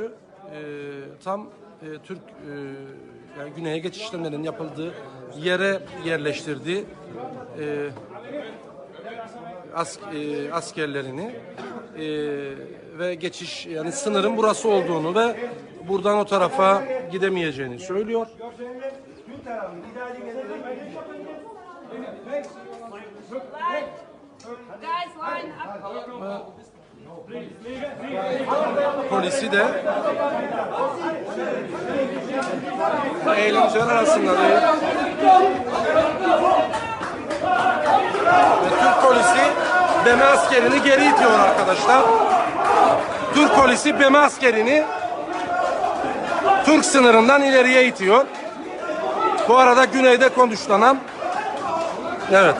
e, tam e, Türk e, yani güneye geçiş işlemlerinin yapıldığı yere yerleştirdi e, as, e, askerlerini e, ve geçiş yani sınırın burası olduğunu ve buradan o tarafa gidemeyeceğini söylüyor. Guys, line Polisi de eğlenceler arasında değil. Türk polisi BM askerini geri itiyor arkadaşlar. Türk polisi BM askerini Türk sınırından ileriye itiyor. Bu arada güneyde konuşlanan Evet.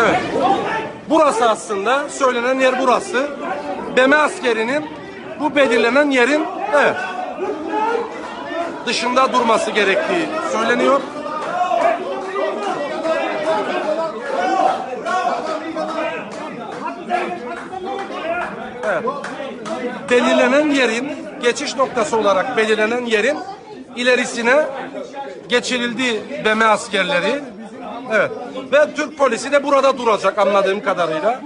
Evet. Burası aslında söylenen yer burası. Beme askerinin bu belirlenen yerin evet dışında durması gerektiği söyleniyor. Evet. Belirlenen yerin geçiş noktası olarak belirlenen yerin ilerisine geçirildi BM askerleri. Evet. Ve Türk polisi de burada duracak anladığım kadarıyla.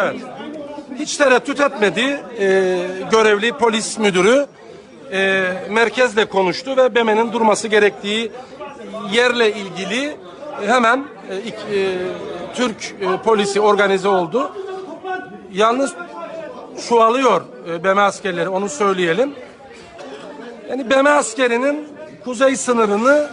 Evet. Hiç tereddüt etmedi e, görevli polis müdürü e, merkezle konuştu ve BEME'nin durması gerektiği yerle ilgili hemen e, e, Türk e, polisi organize oldu. Yalnız çoğalıyor e, BM askerleri onu söyleyelim. Yani BM askerinin kuzey sınırını